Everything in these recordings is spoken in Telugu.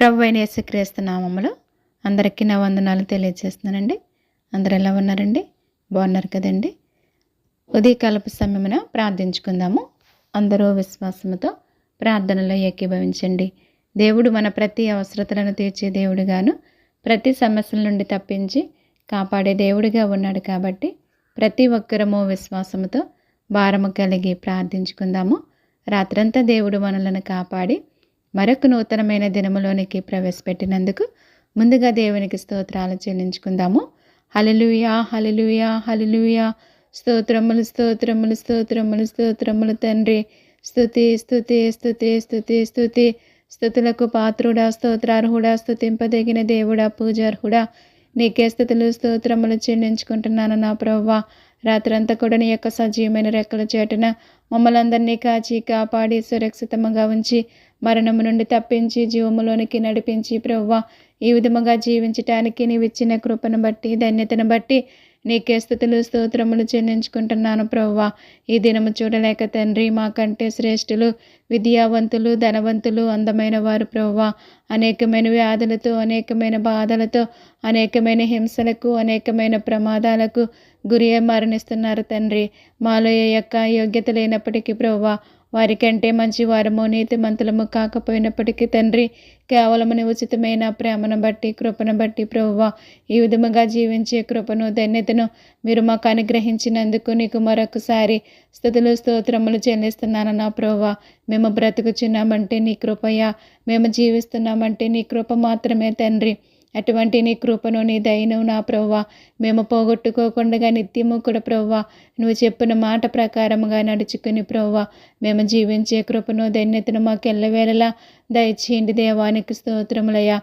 ప్రభు అయిన యేసుక్రీస్తు నామములో అందరికీ నా వందనాలు తెలియజేస్తున్నానండి. అందరు ఎలా ఉన్నారండి? బాగున్నారు కదండి? ఉదయకాలపు సమయమున ప్రార్థించుకుందాము. అందరూ విశ్వాసముతో ప్రార్థనలో ఏకీభవించండి. దేవుడు మన ప్రతి అవసరతలను తీర్చే దేవుడుగాను ప్రతి సమస్యల నుండి తప్పించి కాపాడే దేవుడిగా ఉన్నాడు కాబట్టి ప్రతి ఒక్కరము విశ్వాసముతో భారము కలిగి ప్రార్థించుకుందాము. రాత్రంతా దేవుడు మనలను కాపాడి మరొక నూతనమైన దినములోనికి ప్రవేశపెట్టినందుకు ముందుగా దేవునికి స్తోత్రాలు చెల్లించుకుందాము. హలలుయా హలలుయా హలలుయా స్తోత్రములు స్తోత్రములు స్తోత్రములు స్తోత్రములు తండ్రి. స్థుతి స్థుతి స్థుతి స్థుతి స్థుతి స్థుతులకు పాత్రుడా స్తోత్రార్హుడా స్తుతింపదగిన దేవుడా పూజార్హుడా. నీకే స్థుతులు స్తోత్రములు చెల్లించుకుంటున్నాను నా ప్రవ్వా. రాత్రంతా కూడా నీ యొక్క సజీవమైన రెక్కల చేటన మమ్మల్ని అందరినీ కాచి కాపాడి సురక్షితముగా ఉంచి మరణము నుండి తప్పించి జీవములోనికి నడిపించి ప్రవ్వ ఈ విధముగా జీవించటానికి నీవు ఇచ్చిన కృపను బట్టి ధన్యతను బట్టి నీకే స్థుతులు స్తోత్రములు చెల్లించుకుంటున్నాను ప్రవ్వ. ఈ దినము చూడలేక తండ్రి మాకంటే శ్రేష్ఠులు విద్యావంతులు ధనవంతులు అందమైన వారు ప్రవ్వ. అనేకమైన వ్యాధులతో అనేకమైన బాధలతో అనేకమైన హింసలకు అనేకమైన ప్రమాదాలకు గురి మరణిస్తున్నారు తండ్రి. మాలో ఏ యొక్క యోగ్యత లేనప్పటికీ ప్రవ్వ వారికంటే మంచి వారము నీతిమంతులము కాకపోయినప్పటికీ తండ్రి కేవలము నీ ఉచితమైన ప్రేమను బట్టి కృపను బట్టి ప్రభువ ఈ విధముగా జీవించే కృపను ధన్యతను మీరు మాకు అనుగ్రహించినందుకు నీకు మరొకసారి స్థుతులు స్తోత్రములు చెల్లిస్తున్నాను నా ప్రభువ. మేము బ్రతుకుచున్నామంటే నీ కృపయ. మేము జీవిస్తున్నామంటే నీ కృప మాత్రమే తండ్రి. అటువంటి నీ కృపను నీ దయను నా ప్రవ్వ. మేము పోగొట్టుకోకుండా నిత్యము కూడా ప్రవ్వ. నువ్వు చెప్పిన మాట ప్రకారముగా నడుచుకుని ప్రవ్వ. మేము జీవించే కృపను ధన్యతను మాకు ఎల్లవేళలా దయచేయండి దేవానికి స్తోత్రములయ్యా.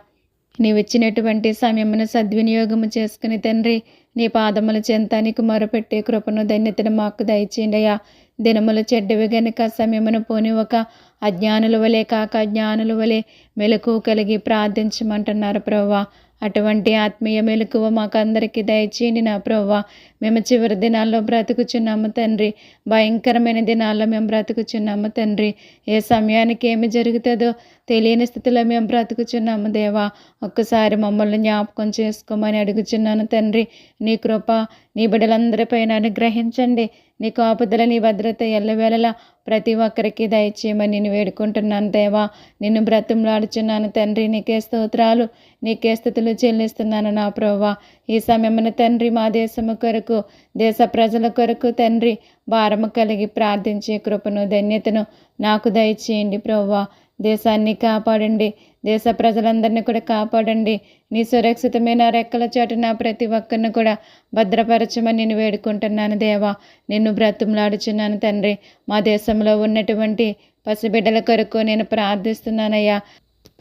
నీవిచ్చినటువంటి సమయమును సద్వినియోగము చేసుకుని తండ్రి నీ పాదముల చెంత నీకు మొరపెట్టే కృపను ధన్యతను మాకు దయచేయండి అయ్యా. దినములు చెడ్డవి గనుక సమయమును పోని ఒక అజ్ఞానుల వలె కాక జ్ఞానుల వలె మెలకు కలిగి ప్రార్థించమంటున్నారు ప్రవ్వా. అటువంటి ఆత్మీయ మెలకువ మాకందరికీ దయచేయండి నా ప్రవ్వా. మేము చివరి దినాల్లో బ్రతుకుచున్నాము తండ్రి. భయంకరమైన దినాల్లో మేము బ్రతుకుచున్నాము తండ్రి. ఏ సమయానికి ఏమి జరుగుతుందో తెలియని స్థితిలో మేము బ్రతుకుచున్నాము దేవా. ఒక్కసారి మమ్మల్ని జ్ఞాపకం చేసుకోమని అడుగుచున్నాను తండ్రి. నీ కృప నీ బిడ్డలందరిపైన అనుగ్రహించండి. నీ కాపుదల నీ భద్రత ఎల్లవేళలా ప్రతి ఒక్కరికి దయచేయమని నేను వేడుకుంటున్నాను దేవా. నిన్ను బ్రతంలాడుచున్నాను తండ్రి నీకే స్తోత్రాలు నీకే స్థుతులు చెల్లిస్తున్నాను నా ప్రభా ఈ సమయమున తండ్రి మా దేశము కొరకు దేశ ప్రజల కొరకు తండ్రి భారము కలిగి ప్రార్థించే కృపను ధన్యతను నాకు దయచేయండి ప్రోవా దేశాన్ని కాపాడండి. దేశ ప్రజలందరినీ కూడా కాపాడండి. నీ సురక్షితమైన రెక్కల చాటున ప్రతి ఒక్కరిని కూడా భద్రపరచమని నేను వేడుకుంటున్నాను దేవా. నిన్ను బ్రతుములాడుచున్నాను తండ్రి. మా దేశంలో ఉన్నటువంటి పసిబిడ్డల కొరకు నేను ప్రార్థిస్తున్నానయ్యా.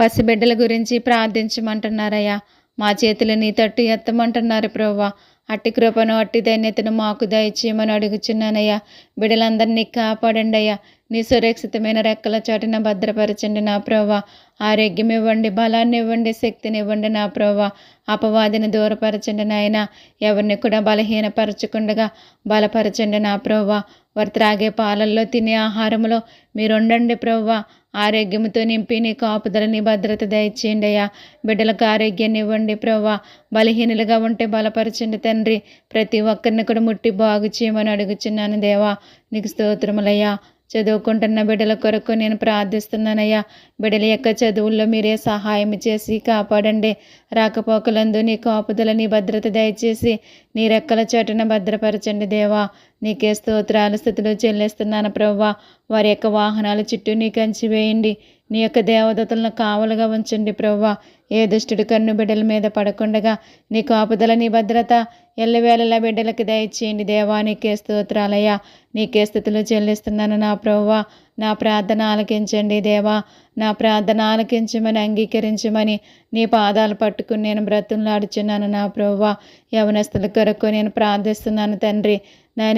పసిబిడ్డల గురించి ప్రార్థించమంటున్నారయ్యా. మా చేతులు నీ తట్టు ఎత్తమంటున్నారు ప్రవ్వా. అట్టి కృపను అట్టి ధన్యతను మాకు దయచేయమని అడుగుచున్నానయ్యా. బిడలందరినీ కాపాడండి అయ్యా. నీ సురక్షితమైన రెక్కల చాటున భద్రపరచండి నా ప్రభా ఆరోగ్యం ఇవ్వండి బలాన్ని ఇవ్వండి శక్తిని ఇవ్వండి నా ప్రభా అపవాదిని దూరపరచండి నాయన. ఎవరిని కూడా బలహీనపరచకుండా బలపరచండి నా ప్రభా వారు త్రాగే పాలల్లో తినే ఆహారంలో మీరు ఉండండి ప్రవ్వా. ఆరోగ్యంతో నింపి నీ కాపుదలని భద్రత దయచేయండి అయ్యా. బిడ్డలకు ఆరోగ్యాన్ని ఇవ్వండి ప్రవ్వా. బలహీనులుగా ఉంటే బలపరచండి తండ్రి. ప్రతి ఒక్కరిని కూడా ముట్టి బాగు చేయమని అడుగుచున్నాను దేవా. నీకు స్తోత్రములయ్యా. చదువుకుంటున్న బిడ్డల కొరకు నేను ప్రార్థిస్తున్నానయ్యా. బిడ్డల యొక్క చదువుల్లో మీరే సహాయం చేసి కాపాడండి. రాకపోకలందు నీ కాపుదల నీ భద్రత దయచేసి నీ రెక్కల చోటున భద్రపరచండి దేవా. నీకే స్తోత్రాలు స్థితులు చెల్లిస్తున్నాను ప్రవ్వా. వారి యొక్క వాహనాల చుట్టూ నీ కంచి వేయండి. నీ యొక్క దేవదతలను కావలుగా ఉంచండి ప్రవ్వా. ఏ దుష్టుడు కన్ను బిడ్డల మీద పడకుండగా నీ కాపుదల నీ భద్రత ఎల్లవేళలా బిడ్డలకు దయచేయండి దేవా. నీకే స్తోత్రాలయ్యా. నీకే స్థితులు చెల్లిస్తున్నాను నా ప్రవ్వా. నా ప్రార్థన ఆలకించండి దేవా. నా ప్రార్థన ఆలకించమని అంగీకరించమని నీ పాదాలు పట్టుకుని నేను బ్రతులాడుచున్నాను నా ప్రవ్వా. యవనస్తుల కొరకు నేను ప్రార్థిస్తున్నాను తండ్రి.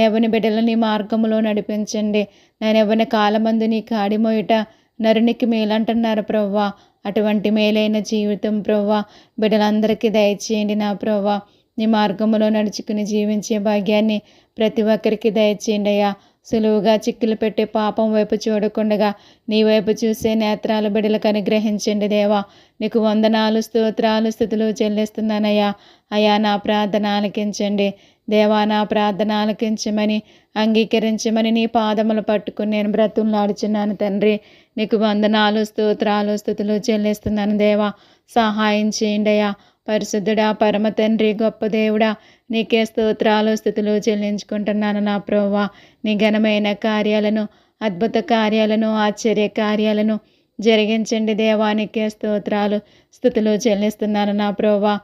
ఎవని బిడ్డలు నీ మార్గంలో నడిపించండి. ఎవని కాలమందు నీ కాడిమోయట నరునికి మేలంటున్నారు ప్రవ్వా. అటువంటి మేలైన జీవితం ప్రవ్వా. బిడ్డలందరికీ దయచేయండి నా ప్రవ్వా. నీ మార్గంలో నడుచుకుని జీవించే భాగ్యాన్ని ప్రతి ఒక్కరికి దయచేయండి అయ్యా. సులువుగా చిక్కులు పెట్టే పాపం వైపు చూడకుండగా నీ వైపు చూసే నేత్రాలు బిడలకు అనుగ్రహించండి దేవా. నీకు వందనాలు స్తోత్రాలు స్థుతులు చెల్లిస్తున్నానయ్యా. అయ్యా నా ప్రార్థన ఆలకించండి. దేవానా ప్రార్థన ఆలకించమని అంగీకరించమని నీ పాదములు పట్టుకుని నేను బ్రతులాడుచున్నాను తండ్రి. నీకు వందనాలు స్తోత్రాలు స్థుతులు చెల్లిస్తున్నాను దేవా. సహాయం చేయండియా. పరిశుద్ధుడా పరమ తండ్రి గొప్ప దేవుడా నీకే స్తోత్రాలు స్థుతులు చెల్లించుకుంటున్నాను నా ప్రోవా నీ ఘనమైన కార్యాలను అద్భుత కార్యాలను ఆశ్చర్య కార్యాలను జరిగించండి దేవానికే స్తోత్రాలు స్థుతులు చెల్లిస్తున్నాను నా ప్రోవా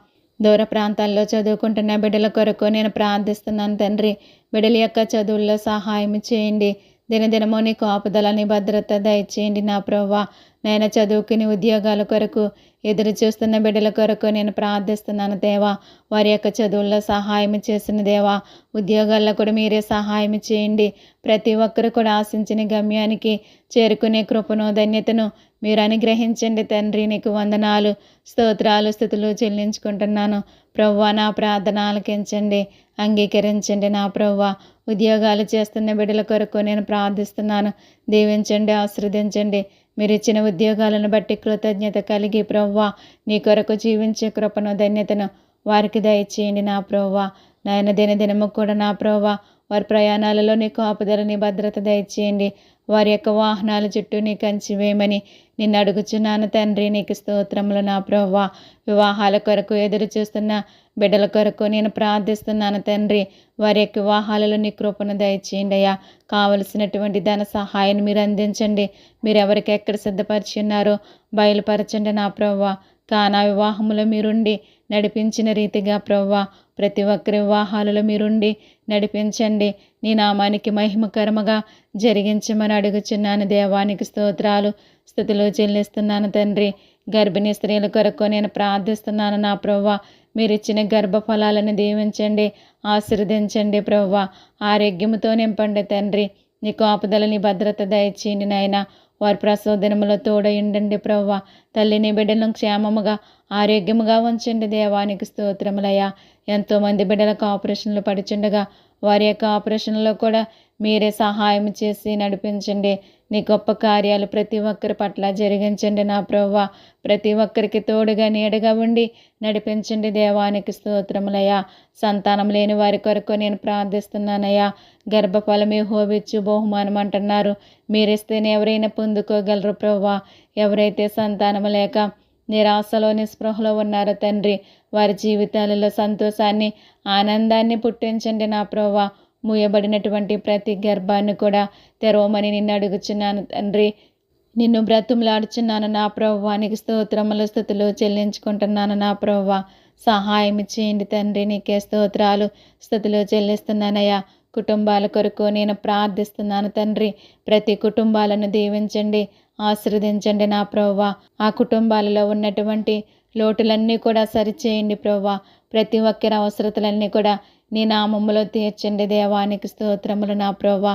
దూర ప్రాంతాల్లో చదువుకుంటున్న బిడ్డల కొరకు నేను ప్రార్థిస్తున్నాను తండ్రి. బిడ్డల యొక్క చదువుల్లో సహాయం చేయండి. దినదినమో నీ కాపుదలని భద్రత దయచేయండి నా ప్రవ్వా. నేను చదువుకుని ఉద్యోగాల కొరకు ఎదురు చూస్తున్న బిడ్డల కొరకు నేను ప్రార్థిస్తున్నాను దేవా. వారి యొక్క చదువుల్లో సహాయం చేసిన దేవా. ఉద్యోగాల్లో కూడా మీరే సహాయం చేయండి. ప్రతి ఒక్కరు కూడా ఆశించిన గమ్యానికి చేరుకునే కృపను ధన్యతను మీరు అనుగ్రహించండి తండ్రి. నీకు వందనాలు స్తోత్రాలు స్థుతులు చెల్లించుకుంటున్నాను. ప్రవ్వా నా ప్రార్థన ఆలకించండి అంగీకరించండి నా ప్రవ్వ. ఉద్యోగాలు చేస్తున్న బిడ్డల కొరకు నేను ప్రార్థిస్తున్నాను. దీవించండి ఆశ్రదించండి మీరు ఇచ్చిన ఉద్యోగాలను బట్టి కృతజ్ఞత కలిగి ప్రవ్వా నీ కొరకు జీవించే కృపను ధన్యతను వారికి దయచేయండి నా ప్రవ్వా. నాయన దినదినము కూడా నా ప్రవ్వా. వారి ప్రయాణాలలో నీకు ఆపుదలని భద్రత దయచేయండి. వారి యొక్క వాహనాల చుట్టూ నీ కంచివేయమని నిన్ను అడుగుచున్నాను తండ్రి. నీకు స్తోత్రములు నా ప్రవ్వా. వివాహాల కొరకు ఎదురు చూస్తున్న బిడ్డల కొరకు నేను ప్రార్థిస్తున్నాను తండ్రి. వారి యొక్క వివాహాలలో నీ కృపను దయచేయండి అయ్యా. కావలసినటువంటి ధన సహాయాన్ని మీరు అందించండి. మీరు ఎవరికి ఎక్కడ సిద్ధపరిచి ఉన్నారో బయలుపరచండి నా ప్రవ్వ. కానా వివాహములో మీరుండి నడిపించిన రీతిగా ప్రవ్వ. ప్రతి ఒక్కరి వివాహాలలో మీరుండి నడిపించండి. నీ నామానికి మహిమకరముగా జరిగించమని అడుగుచున్నాను దేవానికి స్తోత్రాలు. స్థుతులు చెల్లిస్తున్నాను తండ్రి. గర్భిణీ స్త్రీల కొరకు నేను ప్రార్థిస్తున్నాను నా ప్రవ్వ. మీరు ఇచ్చిన గర్భఫలాలను దీవించండి ఆశీర్వదించండి ప్రవ్వ. ఆరోగ్యముతో నింపండి తండ్రి. నీ ఆపదలని భద్రత దయచేయండి నాయన. వారి ప్రసోదనములో తోడయుండండి ప్రవ్వ. తల్లిని బిడ్డలను క్షేమముగా ఆరోగ్యముగా ఉంచండి దేవానికి స్తోత్రములయ్యా. ఎంతోమంది బిడ్డలకు ఆపరేషన్లు పడుచుండగా వారి యొక్క ఆపరేషన్లో కూడా మీరే సహాయం చేసి నడిపించండి. నీ గొప్ప కార్యాలు ప్రతి ఒక్కరి పట్ల జరిగించండి నా ప్రవ్వ. ప్రతి ఒక్కరికి తోడుగా నీడగా ఉండి నడిపించండి దేవానికి స్తోత్రములయ్యా. సంతానం లేని వారి కొరకు నేను ప్రార్థిస్తున్నానయ్యా. గర్భఫలమే హోవిచ్చు బహుమానం అంటున్నారు మీరిస్తేనే ఎవరైనా పొందుకోగలరు ప్రవ్వా. ఎవరైతే సంతానం లేక నిరాశలో నిస్పృహలో ఉన్నారో తండ్రి వారి జీవితాలలో సంతోషాన్ని ఆనందాన్ని పుట్టించండి నా ప్రవ్వ. మూయబడినటువంటి ప్రతి గర్భాన్ని కూడా తెరవమని నిన్ను అడుగుచున్నాను తండ్రి. నిన్ను బ్రతుములాడుచున్నాను నా ప్రవ్వానికి స్తోత్రముల స్థుతులు చెల్లించుకుంటున్నాను నా ప్రవ్వ. సహాయం చేయండి తండ్రి. నీకే స్తోత్రాలు స్థుతులు చెల్లిస్తున్నానయ్యా. కుటుంబాల కొరకు నేను ప్రార్థిస్తున్నాను తండ్రి. ప్రతి కుటుంబాలను దీవించండి ఆశీర్వదించండి నా ప్రవ్వ. ఆ కుటుంబాలలో ఉన్నటువంటి లోటులన్నీ కూడా సరిచేయండి ప్రవ్వ. ప్రతి ఒక్కరి అవసరతలన్నీ కూడా నీ నామములో తీర్చండి దేవానికి స్తోత్రములు నా ప్రవ్వ.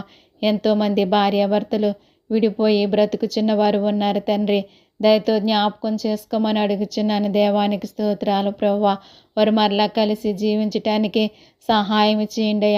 ఎంతోమంది భార్యాభర్తలు విడిపోయి బ్రతుకుచున్న వారు ఉన్నారు తండ్రి. దయతో జ్ఞాపకం చేసుకోమని అడుగుచున్నాను దేవానికి స్తోత్రాలు ప్రవ్వ. వారు మరలా కలిసి జీవించటానికి సహాయం చేయండి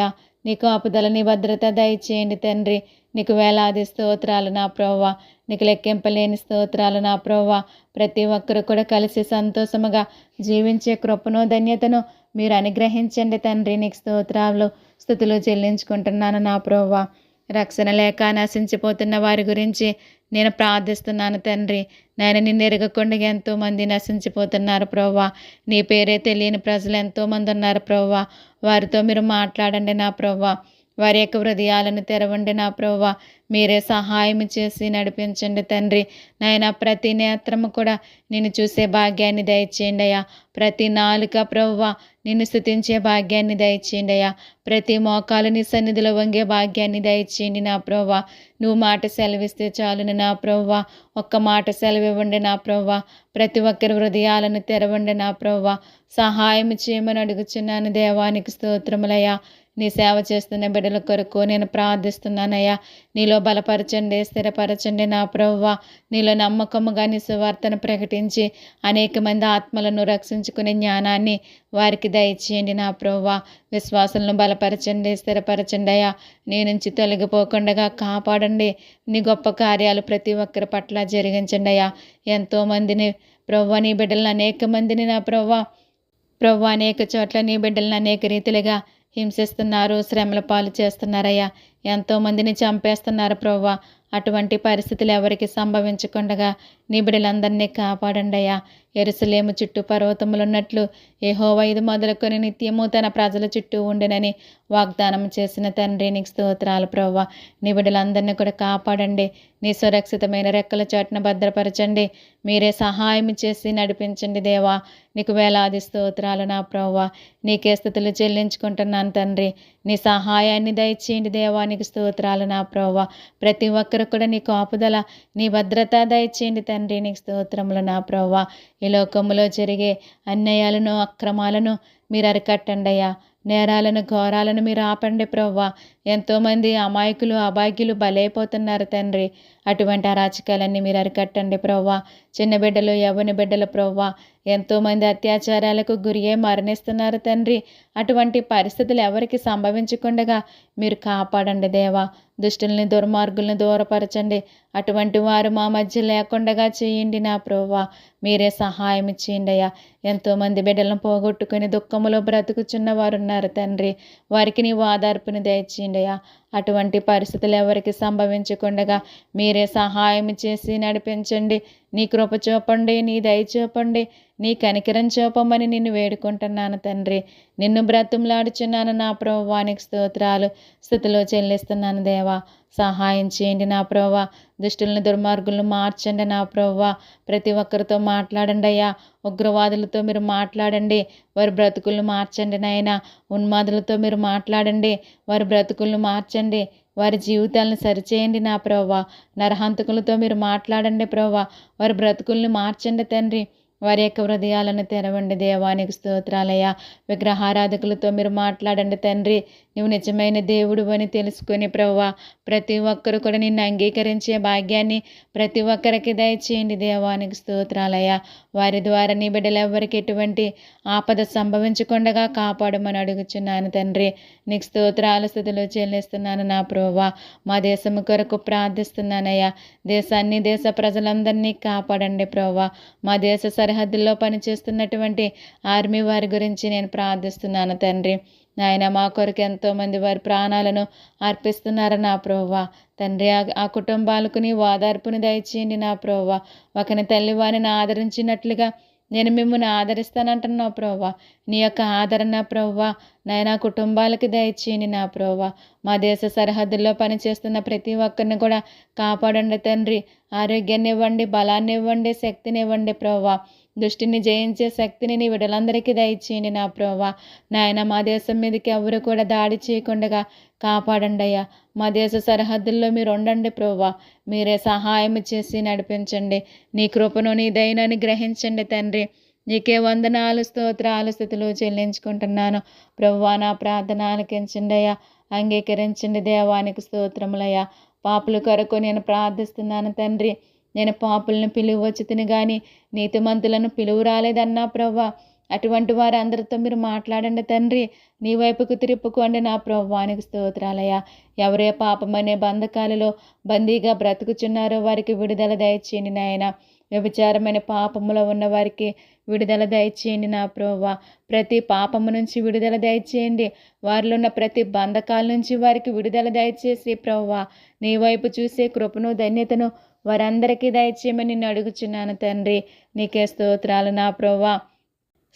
అయ్యా నీకు ఆపుదలని భద్రత దయచేయండి తండ్రి. నీకు వేలాది స్తోత్రాలు నా ప్రవ్వ. నీకు లెక్కింపలేని స్తోత్రాలు నా ప్రవ్వ. ప్రతి ఒక్కరు కూడా కలిసి సంతోషముగా జీవించే కృపను ధన్యతను మీరు అనుగ్రహించండి తండ్రి. నీకు స్తోత్రాలు స్థుతులు చెల్లించుకుంటున్నాను నా ప్రవ్వ. రక్షణ లేక నశించిపోతున్న వారి గురించి నేను ప్రార్థిస్తున్నాను తండ్రి. నేను నిన్ను ఎరగకుండా ఎంతోమంది నశించిపోతున్నారు ప్రవ్వా. నీ పేరే తెలియని ప్రజలు ఎంతోమంది ఉన్నారు ప్రవ్వా. వారితో మీరు మాట్లాడండి నా ప్రవ్వా. వారి యొక్క హృదయాలను తెరవండి నా ప్రవ్వ మీరే సహాయం చేసి నడిపించండి తండ్రి. నాయన ప్రతి నేత్రము కూడా నిన్ను చూసే భాగ్యాన్ని దయచేయండి అయ్యా. ప్రతి నాలుక ప్రవ్వ నిన్ను స్థుతించే భాగ్యాన్ని దయచేయండి అయ్యా. ప్రతి మోకాలు నీ సన్నిధిలో వంగే భాగ్యాన్ని దయచేయండి నా ప్రవ్వ నువ్వు మాట సెలవిస్తే చాలును నా ప్రవ్వ ఒక్క మాట సెలవివ్వండి నా ప్రవ్వ ప్రతి ఒక్కరి హృదయాలను తెరవండి నా ప్రవ్వ సహాయం చేయమని అడుగుచున్నాను దేవానికి స్తోత్రములయ్యా నీ సేవ చేస్తున్న బిడ్డల కొరకు నేను ప్రార్థిస్తున్నానయ్యా. నీలో బలపరచండి స్థిరపరచండి నా ప్రవ్వ. నీలో నమ్మకముగా నీ సువార్తను ప్రకటించి అనేక మంది ఆత్మలను రక్షించుకునే జ్ఞానాన్ని వారికి దయచేయండి నా ప్రవ్వ. విశ్వాసాలను బలపరచండి స్థిరపరచండి అయ్యా. నీ నుంచి తొలగిపోకుండా కాపాడండి. నీ గొప్ప కార్యాలు ప్రతి ఒక్కరి పట్ల జరిగించండి అయ్యా. ఎంతోమందిని ప్రవ్వ నీ బిడ్డలను అనేక మందిని నా ప్రవ్వ. ప్రవ్వ అనేక చోట్ల నీ బిడ్డలను అనేక రీతిలుగా హింసిస్తున్నారు శ్రమల పాలు చేస్తున్నారయ్యా. ఎంతోమందిని చంపేస్తున్నారు ప్రవ్వ. అటువంటి పరిస్థితులు ఎవరికి సంభవించకుండా నీ బిడ్డలందరినీ ఎరుసలేము చుట్టూ పర్వతములు ఉన్నట్లు ఏహోవా ఇది మొదలుకొని నిత్యము తన ప్రజల చుట్టూ ఉండినని వాగ్దానం చేసిన తండ్రి నీకు స్తోత్రాలు ప్రవ్వ. నీ బిడ్డలందరినీ కూడా కాపాడండి. నీ సురక్షితమైన రెక్కల చోటున భద్రపరచండి. మీరే సహాయం చేసి నడిపించండి దేవా. నీకు వేలాది స్తోత్రాలు నా ప్రవ్వ. నీకే స్థుతులు చెల్లించుకుంటున్నాను తండ్రి. నీ సహాయాన్ని దయచేయండి దేవా. నీకు స్తోత్రాలు నా ప్రవ్వ. ప్రతి ఒక్కరు కూడా నీ కాపుదల నీ భద్రత దయచేయండి తండ్రి నీకు స్తోత్రములు నా ప్రవ్వ. ఈ లోకములో జరిగే అన్యాయాలను అక్రమాలను మీరు అరికట్టండి అయ్యా. నేరాలను ఘోరాలను మీరు ఆపండి ప్రవ్వా. ఎంతోమంది అమాయకులు అబాగ్యులు బలైపోతున్నారు తండ్రి. అటువంటి అరాచకాలన్నీ మీరు అరికట్టండి ప్రవ్వా. చిన్న బిడ్డలు యవ్వని బిడ్డలు ప్రవ్వా. ఎంతోమంది అత్యాచారాలకు గురియే మరణిస్తున్నారు తండ్రి. అటువంటి పరిస్థితులు ఎవరికి సంభవించకుండా మీరు కాపాడండి దేవా. దుష్టుల్ని దుర్మార్గుల్ని దూరపరచండి. అటువంటి వారు మా మధ్య లేకుండా చేయండి నా ప్రవ్వా. మీరే సహాయం ఇచ్చేయండి అయ్యా ఎంతోమంది బిడ్డలను పోగొట్టుకుని దుఃఖములో బ్రతుకుచున్న వారు ఉన్నారు తండ్రి. వారికి నీవు ఆధార్పుని దయచేయండి అయ్యా అటువంటి పరిస్థితులు ఎవరికి సంభవించకుండా మీరే సహాయం చేసి నడిపించండి. నీ కృప చూపండి నీ దయ చూపండి నీ కనికరం చూపమని నిన్ను వేడుకుంటున్నాను తండ్రి. నిన్ను బ్రతుములాడుచున్నాను నా ప్రభువానికి స్తోత్రాలు. స్థుతిలో చెల్లిస్తున్నాను దేవా సహాయం చేయండి నా ప్రవ్వ దుష్టులను దుర్మార్గులను మార్చండి నా ప్రవ్వ ప్రతి ఒక్కరితో మాట్లాడండి అయ్యా. ఉగ్రవాదులతో మీరు మాట్లాడండి వారి బ్రతుకులను మార్చండి నాయన. ఉన్మాదులతో మీరు మాట్లాడండి వారి బ్రతుకులను మార్చండి వారి జీవితాలను సరిచేయండి నా ప్రవ్వ నరహంతకులతో మీరు మాట్లాడండి ప్రవ్వ వారి బ్రతుకుల్ని మార్చండి తండ్రి. వారి యొక్క హృదయాలను తెరవండి దేవానికి స్తోత్రాలయ విగ్రహారాధకులతో మీరు మాట్లాడండి తండ్రి. నువ్వు నిజమైన దేవుడు అని తెలుసుకొని ప్రవ్వా ప్రతి ఒక్కరు కూడా నిన్ను అంగీకరించే భాగ్యాన్ని ప్రతి ఒక్కరికి దయచేయండి దేవానికి స్తోత్రాలయ వారి ద్వారా నీ బిడ్డలు ఎవరికి ఎటువంటి ఆపద సంభవించకుండా కాపాడమని అడుగుచున్నాను తండ్రి. నీకు స్తోత్రాల స్థితిలో చెల్లిస్తున్నాను నా ప్రోవా మా దేశం కొరకు ప్రార్థిస్తున్నానయ్యా. దేశాన్ని దేశ ప్రజలందరినీ కాపాడండి ప్రోవా మా దేశ సరి సరిహద్దుల్లో పనిచేస్తున్నటువంటి ఆర్మీ వారి గురించి నేను ప్రార్థిస్తున్నాను తండ్రి. నాయన మా కొరకు ఎంతోమంది వారి ప్రాణాలను అర్పిస్తున్నారు నా ప్రోవా తండ్రి ఆ కుటుంబాలకు నీ ఓదార్పుని దయచేయండి నా ప్రోవా ఒకని తల్లి వారిని ఆదరించినట్లుగా నేను మిమ్మల్ని ఆదరిస్తానంటున్నావు ప్రోవా నీ యొక్క ఆదరణ ప్రోవా నాయన కుటుంబాలకి దయచేయండి నా ప్రోవా మా దేశ సరిహద్దుల్లో పనిచేస్తున్న ప్రతి ఒక్కరిని కూడా కాపాడండి తండ్రి. ఆరోగ్యాన్ని ఇవ్వండి బలాన్ని ఇవ్వండి శక్తిని ఇవ్వండి ప్రోవా దృష్టిని జయించే శక్తిని నీ విడలందరికీ దయచేయండి. నా ప్రోవా నాయన మా దేశం మీదకి ఎవరు కూడా దాడి చేయకుండా కాపాడండి అయ్యా. మా దేశ సరిహద్దుల్లో మీరు ఉండండి ప్రోవా మీరే సహాయం చేసి నడిపించండి. నీ కృపను నీ దయనని గ్రహించండి తండ్రి. నీకే వందనాలు స్తోత్రాలు స్థితులు చెల్లించుకుంటున్నాను. ప్రభువా నా ప్రార్థన ఆలకించండి అయ్యా. అంగీకరించండి దేవానికి స్తోత్రములయ్యా పాపలు కొరకు నేను ప్రార్థిస్తున్నాను తండ్రి. నేను పాపులను పిలువచ్చి తిని కానీ నీతిమంతులను పిలువు రాలేదన్నా ప్రవ్వా. అటువంటి వారు అందరితో మీరు మాట్లాడండి తండ్రి. నీ వైపుకు తిరుపుకోండి నా ప్రవ్వానికి స్తోత్రాలయ్యా. ఎవరే పాపమనే బంధకాలలో బందీగా బ్రతుకుచున్నారో వారికి విడుదల దయచేయండి నాయన. వ్యభిచారమైన పాపములో ఉన్న వారికి విడుదల దయచేయండి నా ప్రోవ ప్రతి పాపము నుంచి విడుదల దయచేయండి. వారిలో ఉన్న ప్రతి బంధకాల నుంచి వారికి విడుదల దయచేసి ప్రవ్వ. నీ వైపు చూసే కృపను ధన్యతను వారందరికీ దయచేయమని నిన్ను అడుగుచున్నాను తండ్రి. నీకే స్తోత్రాలు నా ప్రవ్వా.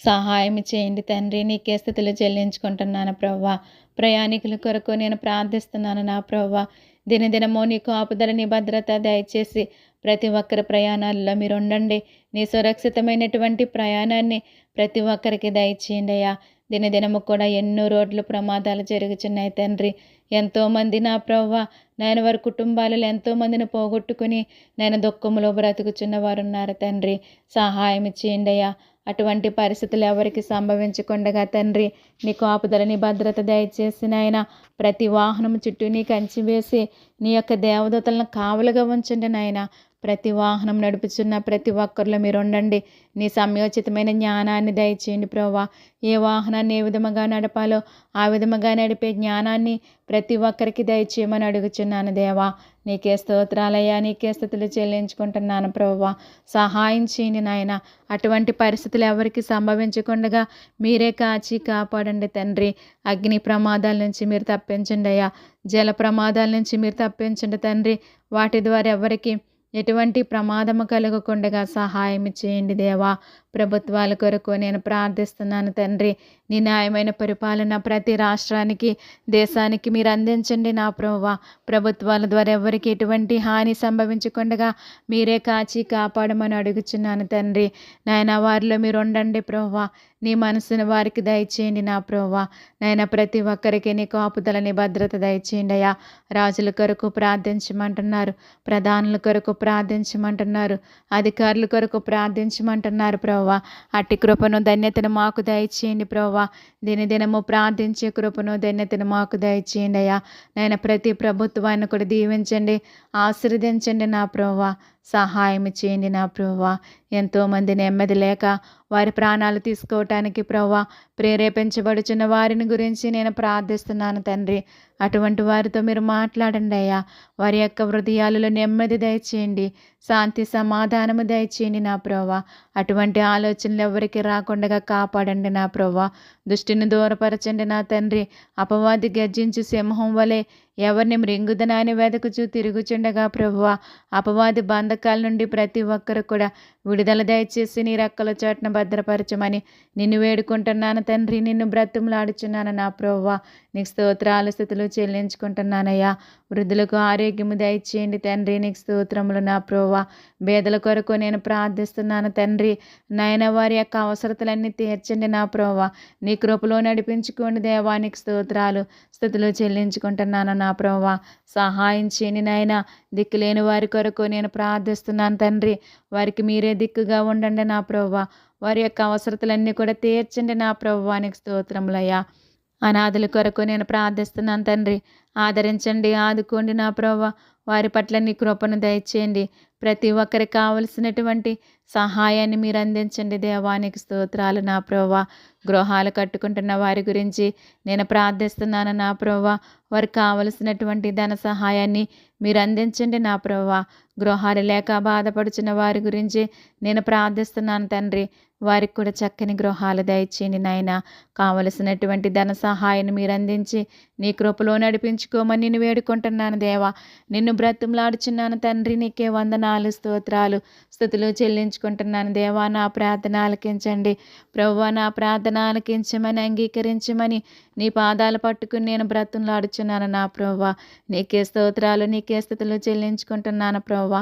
సహాయం చేయండి తండ్రి. నీకే స్థితిలో చెల్లించుకుంటున్నాను ప్రవ్వా. ప్రయాణికుల కొరకు నేను ప్రార్థిస్తున్నాను నా ప్రవ్వా. దినదినమో నీకు ఆపుదల భద్రత దయచేసి ప్రతి ఒక్కరి ప్రయాణాల్లో మీరు ఉండండి నీ సురక్షితమైనటువంటి ప్రయాణాన్ని ప్రతి ఒక్కరికి దయచేయండి అయ్యా. దినదినము కూడా ఎన్నో రోడ్లు ప్రమాదాలు జరుగుతున్నాయి తండ్రి. ఎంతోమంది నా ప్రవ్వ నేను వారి కుటుంబాలలో ఎంతోమందిని పోగొట్టుకుని నేను దుఃఖములో బ్రతుకుచున్న వారు ఉన్నారు తండ్రి. సహాయం చేయండి అయ్యా. అటువంటి పరిస్థితులు ఎవరికి సంభవించకుండగా తండ్రి నీ కాపుదలని భద్రత దయచేసి నాయన ప్రతి వాహనం చుట్టూ నీ కంచి వేసి నీ యొక్క దేవదూతలను కావలుగా ఉంచండి నాయన. ప్రతి వాహనం నడుపుచున్న ప్రతి ఒక్కరిలో మీరు ఉండండి. నీ సమయోచితమైన జ్ఞానాన్ని దయచేయండి ప్రభా ఏ వాహనాన్ని ఏ విధముగా నడపాలో ఆ విధముగా నడిపే జ్ఞానాన్ని ప్రతి ఒక్కరికి దయచేయమని అడుగుచున్నాను దేవా. నీకే స్తోత్రాలయ్యా నీకే స్థుతులు చెల్లించుకుంటున్నాను ప్రభా సహాయం చేయండి నాయన. అటువంటి పరిస్థితులు ఎవరికి సంభవించకుండా మీరే కాచి కాపాడండి తండ్రి. అగ్ని ప్రమాదాల నుంచి మీరు తప్పించండి అయ్యా. జల ప్రమాదాల నుంచి మీరు తప్పించండి తండ్రి. వాటి ద్వారా ఎవరికి ఎటువంటి ప్రమాదము కలగకుండా సహాయం చేయండి దేవా. ప్రభుత్వాల కొరకు నేను ప్రార్థిస్తున్నాను తండ్రి. నీ న్యాయమైన పరిపాలన ప్రతి రాష్ట్రానికి దేశానికి మీరు అందించండి నా ప్రభువ. ప్రభుత్వాల ద్వారా ఎవరికి ఎటువంటి హాని సంభవించకుండా మీరే కాచి కాపాడమని అడుగుచున్నాను తండ్రి. నాయన వారిలో మీరు ఉండండి ప్రభువ. నీ మనసును వారికి దయచేయండి నా ప్రభువ. నాయన ప్రతి ఒక్కరికి నీ కాపుదల నీ భద్రత దయచేయండి అయ్యా. రాజుల కొరకు ప్రార్థించమంటున్నారు ప్రధానుల కొరకు ప్రార్థించమంటున్నారు అధికారుల కొరకు ప్రార్థించమంటున్నారు ప్రభా అట్టి కృపను ధన్యతను మాకు దయచేయండి ప్రోవా దినదినము ప్రార్థించే కృపను ధన్యతను మాకు దయచేయండి అయ్యా. నేను ప్రతి ప్రభుత్వాన్ని కూడా దీవించండి ఆశీర్వదించండి నా ప్రోవా సహాయం చేయండి నా ప్రభా ఎంతోమంది నెమ్మది లేక వారి ప్రాణాలు తీసుకోవటానికి ప్రభా ప్రేరేపించబడుచున్న వారిని గురించి నేను ప్రార్థిస్తున్నాను తండ్రి. అటువంటి వారితో మీరు మాట్లాడండి అయ్యా. వారి యొక్క హృదయాలలో నెమ్మది దయచేయండి. శాంతి సమాధానము దయచేయండి నా ప్రభా అటువంటి ఆలోచనలు ఎవరికి రాకుండా కాపాడండి నా ప్రభా దృష్టిని దూరపరచండి నా తండ్రి. అపవాది గర్జించి సింహం వలె ఎవరిని మృంగుదనాన్ని వెదకుచూ తిరుగుచుండగా ప్రభువ అపవాది బంధకాల నుండి ప్రతి ఒక్కరు కూడా విడుదల దయచేసి నీ రెక్కల చోట్న భద్రపరచమని నిన్ను వేడుకుంటున్నాను తండ్రి. నిన్ను బ్రతుములాడుచున్నాను నా ప్రభువ నీకు స్తోత్రాలు స్థితులు చెల్లించుకుంటున్నానయ్యా. వృద్ధులకు ఆరోగ్యము దయచేయండి తండ్రి. నీకు స్తోత్రములు నా ప్రోవా బేదల కొరకు నేను ప్రార్థిస్తున్నాను తండ్రి. నాయన వారి యొక్క అవసరతలన్నీ తీర్చండి నా ప్రోవా నీ కృపలో నడిపించుకోండి దేవానికి స్తోత్రాలు స్థుతులు చెల్లించుకుంటున్నాను నా ప్రోవా సహాయం చేయని నాయన. దిక్కులేని వారి కొరకు నేను ప్రార్థిస్తున్నాను తండ్రి. వారికి మీరే దిక్కుగా ఉండండి నా ప్రోవా వారి యొక్క అవసరతలన్నీ కూడా తీర్చండి నా ప్రభువానికి స్తోత్రములయ్యా. అనాథుల కొరకు నేను ప్రార్థిస్తున్నాను తండ్రి. ఆదరించండి ఆదుకోండి నా ప్రభా వారి పట్ల నీ కృపను దయచేయండి. ప్రతి ఒక్కరికి కావలసినటువంటి సహాయాన్ని మీరు అందించండి. దేవానికి స్తోత్రాలు నా ప్రోవా గృహాలు కట్టుకుంటున్న వారి గురించి నేను ప్రార్థిస్తున్నాను నా ప్రోవా వారికి కావలసినటువంటి ధన సహాయాన్ని మీరు అందించండి నా ప్రోవా గృహాలు లేక బాధపడుచున్న వారి గురించి నేను ప్రార్థిస్తున్నాను తండ్రి. వారికి కూడా చక్కని గృహాలు దయచేయండి నాయన. కావలసినటువంటి ధన సహాయాన్ని మీరు అందించి నీ కృపలో నడిపించుకోమని నేను వేడుకుంటున్నాను దేవా. నిన్ను బ్రతుములాడుచున్నాను తండ్రి నీకే వందనాలు స్తోత్రాలు. స్థుతులు చెల్లించుకుంటున్నాను దేవా నా ప్రార్థన ఆలకించండి. ప్రభు నా ప్రార్థన ఆలకించమని అంగీకరించమని నీ పాదాలు పట్టుకుని నేను బ్రతుములాడుచున్నాను నా ప్రభు నీకే స్తోత్రాలు నీకే స్థుతులు చెల్లించుకుంటున్నాను ప్రభు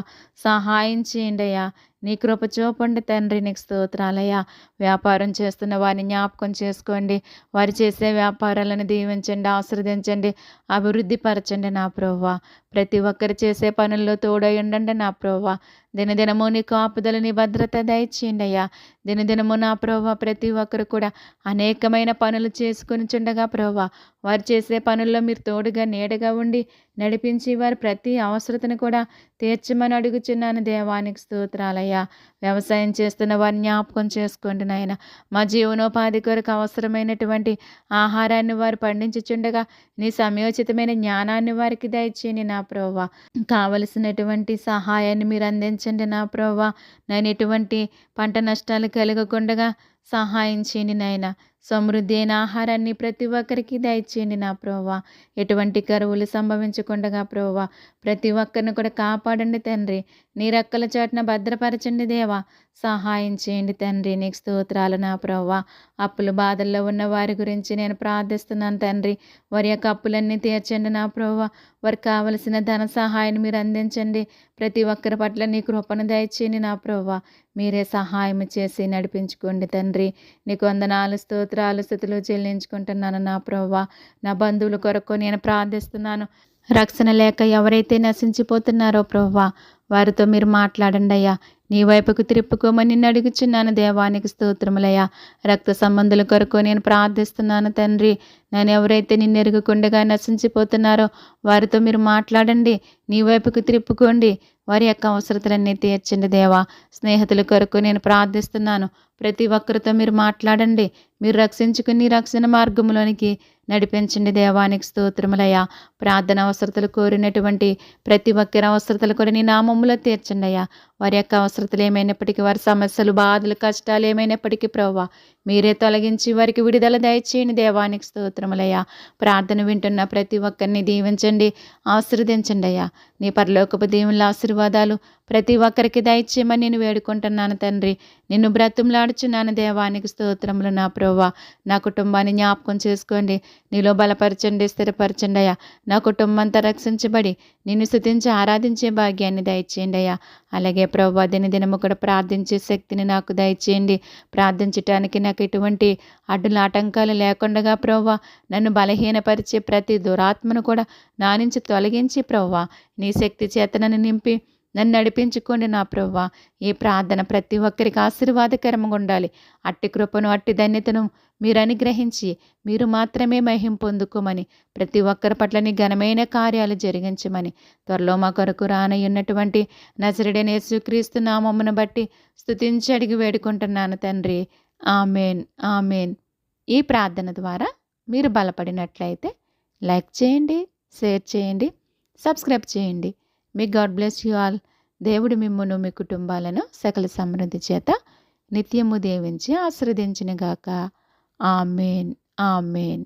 సహాయం చేయండి అయ్యా. నీ కృప చూపండి తండ్రి నీకు స్తోత్రాలయ్యా. వ్యాపారం చేస్తున్న వారిని జ్ఞాపకం చేసుకోండి. వారు చేసే వ్యాపారాలను దీవించండి ఆశీర్వదించండి అభివృద్ధి పరచండి నా ప్రభువ ప్రతి ఒక్కరు చేసే పనుల్లో తోడై ఉండండి నా ప్రభా దినదినము నీ కాపుదల నీ భద్రత దయచేయండి అయ్యా దినదినము నా ప్రభా ప్రతి ఒక్కరు కూడా అనేకమైన పనులు చేసుకుని చుండగా ప్రభా వారు చేసే పనుల్లో మీరు తోడుగా నీడగా ఉండి నడిపించి వారి ప్రతి అవసరతను కూడా తీర్చమని అడుగుచున్నాను దేవానికి స్తోత్రాలయ్యా. వ్యవసాయం చేస్తున్న వారిని జ్ఞాపకం చేసుకోండి నాయన. మా జీవనోపాధి కొరకు అవసరమైనటువంటి ఆహారాన్ని వారు పండించుచుండగా నీ సమయోచితమైన జ్ఞానాన్ని వారికి దయచేయండి నా ప్రోవా కావలసినటువంటి సహాయాన్ని మీరు అందించండి నా ప్రోవా నేను ఎటువంటి పంట నష్టాలు కలగకుండగా సహాయం చేయండి నాయన. సమృద్ధి అయిన ఆహారాన్ని ప్రతి ఒక్కరికి దయచేయండి నా ప్రోవా ఎటువంటి కరువులు సంభవించకుండా ప్రోవా ప్రతి ఒక్కరిని కూడా కాపాడండి తండ్రి. నీ రెక్కల చాటున భద్రపరచండి దేవా. సహాయం చేయండి తండ్రి. నీకు స్తోత్రాలు నా ప్రోవా అప్పులు బాధల్లో ఉన్న వారి గురించి నేను ప్రార్థిస్తున్నాను తండ్రి. వారి యొక్క అప్పులన్నీ తీర్చండి నా ప్రోవా వారికి కావలసిన ధన సహాయాన్ని మీరు అందించండి. ప్రతి ఒక్కరి పట్ల నీ కృపను దయచేయండి నా ప్రవ్వ. మీరే సహాయం చేసి నడిపించుకోండి తండ్రి. నీకు వందనాలు స్తోత్రాలు స్థితులు చెల్లించుకుంటున్నాను నా ప్రవ్వ. నా బంధువుల కొరకు నేను ప్రార్థిస్తున్నాను. రక్షణ లేక ఎవరైతే నశించిపోతున్నారో ప్రవ్వ వారితో మీరు మాట్లాడండి అయ్యా. నీ వైపుకు తిరుపుకోమని నిన్ను అడుగుచున్నాను. దేవానికి స్తోత్రములయ్యా. రక్త సంబంధుల కొరకు నేను ప్రార్థిస్తున్నాను తండ్రి. నేను ఎవరైతే నిన్ను ఎరుగుకుండగా నశించిపోతున్నారో వారితో మీరు మాట్లాడండి. నీ వైపుకు తిరుపుకోండి. వారి యొక్క అవసరతలన్నీ తీర్చండి దేవా. స్నేహితుల కొరకు నేను ప్రార్థిస్తున్నాను. ప్రతి ఒక్కరితో మీరు మాట్లాడండి. మీరు రక్షించుకుని రక్షణ మార్గంలోనికి నడిపించండి దేవానికి స్తోత్రములయ్యా. ప్రార్థన అవసరతలు కోరినటువంటి ప్రతి ఒక్కరి అవసరతలు కూడా నీ నామములో తీర్చండి అయ్యా. వారి యొక్క అవసరతలు ఏమైనప్పటికీ వారి సమస్యలు బాధలు కష్టాలు ఏమైనప్పటికీ ప్రవ్వా మీరే తొలగించి వారికి విడుదల దయచేయండి. దేవానికి స్తోత్రములయ్యా. ప్రార్థన వింటున్న ప్రతి ఒక్కరిని దీవించండి ఆశీర్వదించండి అయ్యా. నీ పరలోకపు దీవుల ఆశీర్వాదాలు ప్రతి ఒక్కరికి దయచేయమని నేను వేడుకుంటున్నాను తండ్రి. నిన్ను బ్రతుములాడుచున్నాను దేవానికి స్తోత్రములు నా ప్రోవా నా కుటుంబాన్ని జ్ఞాపకం చేసుకోండి. నీలో బలపరచండి స్థిరపరచండి అయ్యా. నా కుటుంబం అంతా రక్షించబడి నిన్ను స్థుతించి ఆరాధించే భాగ్యాన్ని దయచేయండి అయ్యా. అలాగే ప్రభా దినదినము కూడా ప్రార్థించే శక్తిని నాకు దయచేయండి. ప్రార్థించటానికి నాకు ఎటువంటి అడ్డుల ఆటంకాలు లేకుండగా ప్రవ్వా నన్ను బలహీనపరిచే ప్రతి దురాత్మను కూడా నా నుంచి తొలగించి ప్రవ్వా. నీ శక్తి చేతనని నింపి నన్ను నడిపించుకోండి నా ప్రవ్వా. ఈ ప్రార్థన ప్రతి ఒక్కరికి ఆశీర్వాదకరంగా ఉండాలి. అట్టి కృపను అట్టి ధన్యతను మీరు అనుగ్రహించి మీరు మాత్రమే మహిం పొందుకోమని ప్రతి ఒక్కరి పట్ల నీ ఘనమైన కార్యాలు జరిగించమని త్వరలో మా కొరకు రానయ్యున్నటువంటి నజరుడైన యేసుక్రీస్తు నామమ్మను బట్టి స్థుతించి అడిగి వేడుకుంటున్నాను తండ్రి. Amen amen. ఈ ప్రార్థన ద్వారా మీరు బలపడినట్లయితే లైక్ చేయండి షేర్ చేయండి సబ్స్క్రైబ్ చేయండి. మీ గాడ్ బ్లెస్ యు ఆల్ దేవుడు మిమ్మును మీ కుటుంబాలను సకల సమృద్ధి చేత నిత్యము దేవించి ఆశ్రదించినగాక ఆమెన్ ఆమెన్.